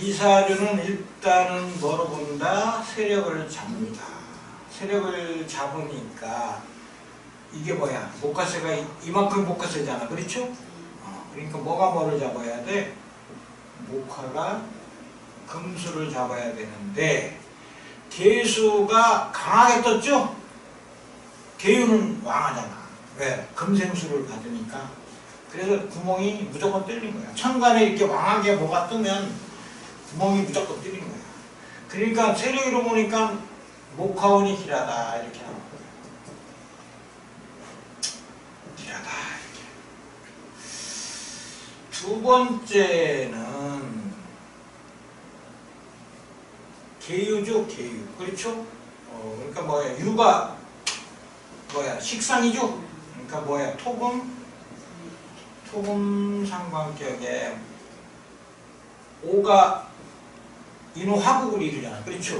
이사주는 일단은 뭐로 본다? 세력을 잡니다. 세력을 잡으니까 이게 뭐야? 목화세가 이- 이만큼 목화세잖아. 그렇죠? 어, 그러니까 뭐가 뭐를 잡아야 돼? 목화가 금수를 잡아야 되는데 개수가 강하게 떴죠? 개유는 왕하잖아. 왜? 금생수를 받으니까. 그래서 구멍이 무조건 뚫린 거야. 천간에 이렇게 왕하게 뭐가 뜨면 구멍이 무조건 뚫린 거야. 그러니까 세력으로 보니까 목화운이 길하다 이렇게 나온 거야. 길하다 이렇게. 두 번째는 개유죠, 개유. 그렇죠? 어, 그러니까 뭐야, 유가 뭐야, 식상이죠? 그러니까 뭐야, 토금, 토금 상관격에 오가 인후 화국을 이루잖아. 그렇죠?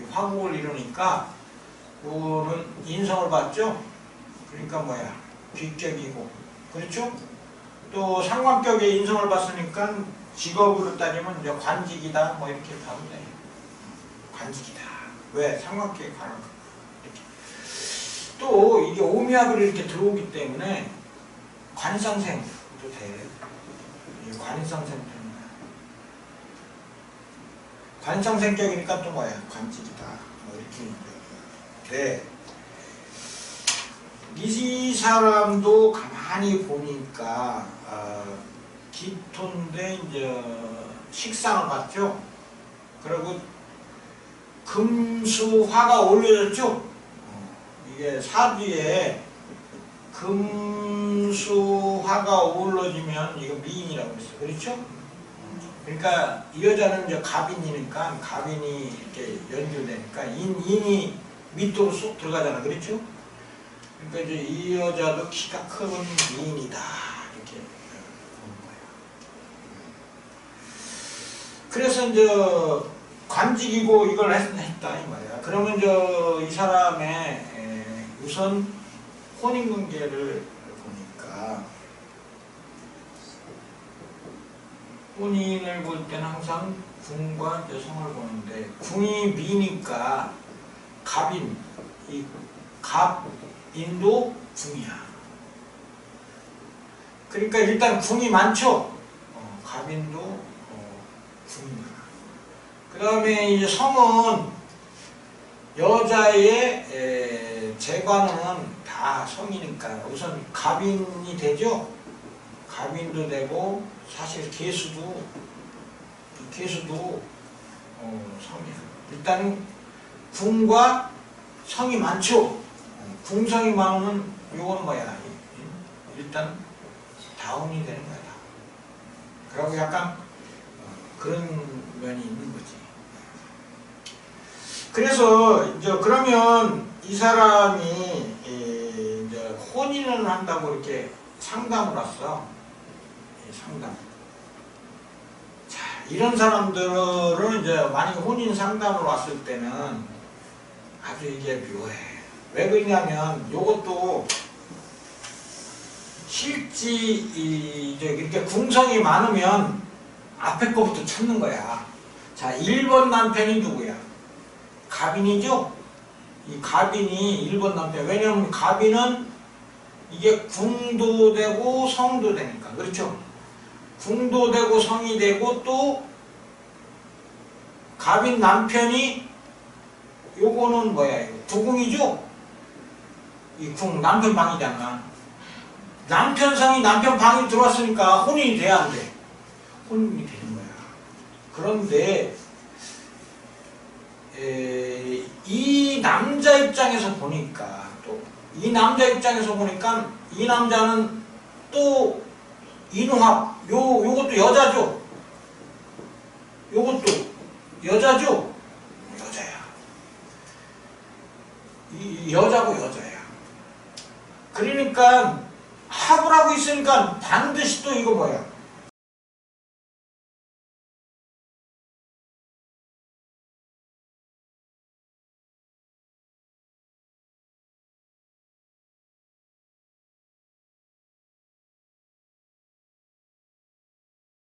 이 화국을 이루니까 오는 인성을 받죠? 그러니까 뭐야, 귀격이고. 그렇죠? 또 상관격에 인성을 받으니까 직업으로 따지면 이제 관직이다, 뭐 이렇게 가면 돼. 관직이다. 왜? 상관계에 관한. 또 이게 오미압으로 이렇게 들어오기 때문에 관상생도 돼. 이 관상생 때문에. 관상생격이니까 또 뭐야? 관직이다. 뭐 이렇게 돼. 이 사람도 가만히 보니까 어, 기토인데 이제 식상을 받죠. 그리고 금수화가 올려졌죠. 어, 이게 사주에 금수화가 올라지면 이거 미인이라고 했어요. 그렇죠? 그러니까 이 여자는 이제 갑인이니까 갑인이 이렇게 연결되니까 인, 인이 밑으로 쏙 들어가잖아. 그렇죠? 그러니까 이제 이 여자도 키가 큰 미인이다. 이렇게 보는 거야. 그래서 이제 관직이고 이걸 했, 했다 이 말이야. 그러면 저 이 사람의 에, 우선 혼인 관계를 보니까 혼인을 볼 때는 항상 궁과 이제 성을 보는데 궁이 미니까 갑인 이 갑인도 궁이야. 그러니까 일단 궁이 많죠. 어, 갑인도 어, 궁이 많아. 그 다음에 이제 성은 여자의 에, 재관은 다 성이니까 우선 갑인이 되죠. 갑인도 되고 사실 개수도 개수도 어, 성이야. 일단 궁과 성이 많죠. 어, 궁성이 많으면 요건 뭐야? 이- 일단 다운이 되는 거야. 그리고 약간 어, 그런 면이 있는 거지. 그래서 이제 그러면 이 사람이 에, 이제 혼인을 한다고 이렇게 상담을 왔어. 이 상담. 자, 이런 사람들은 이제 만약에 혼인 상담을 왔을 때는 아주 이게 묘해. 왜 그러냐면 요것도 실지 이, 이제 이렇게 궁성이 많으면 앞에 거부터 찾는 거야. 자, 1번 남편이 누구야? 갑인이죠? 이 갑인이 1번 남편. 왜냐면 갑인은 이게 궁도 되고 성도 되니까. 그렇죠? 궁도 되고 성이 되고 또 갑인 남편이 요거는 뭐야? 이거 두궁이죠? 이 궁 남편 방이잖아. 남편 성이 남편 방에 들어왔으니까 혼인이 돼야 안 돼. 혼인이 되는 거야. 그런데 에, 이 남자 입장에서 보니까 또 이 남자 입장에서 보니까 이 남자는 또 인후합 요 요것도 여자죠. 요것도 여자죠. 여자야. 이 여자고 여자야. 그러니까 합을 하고 있으니까 반드시 또 이거 뭐야?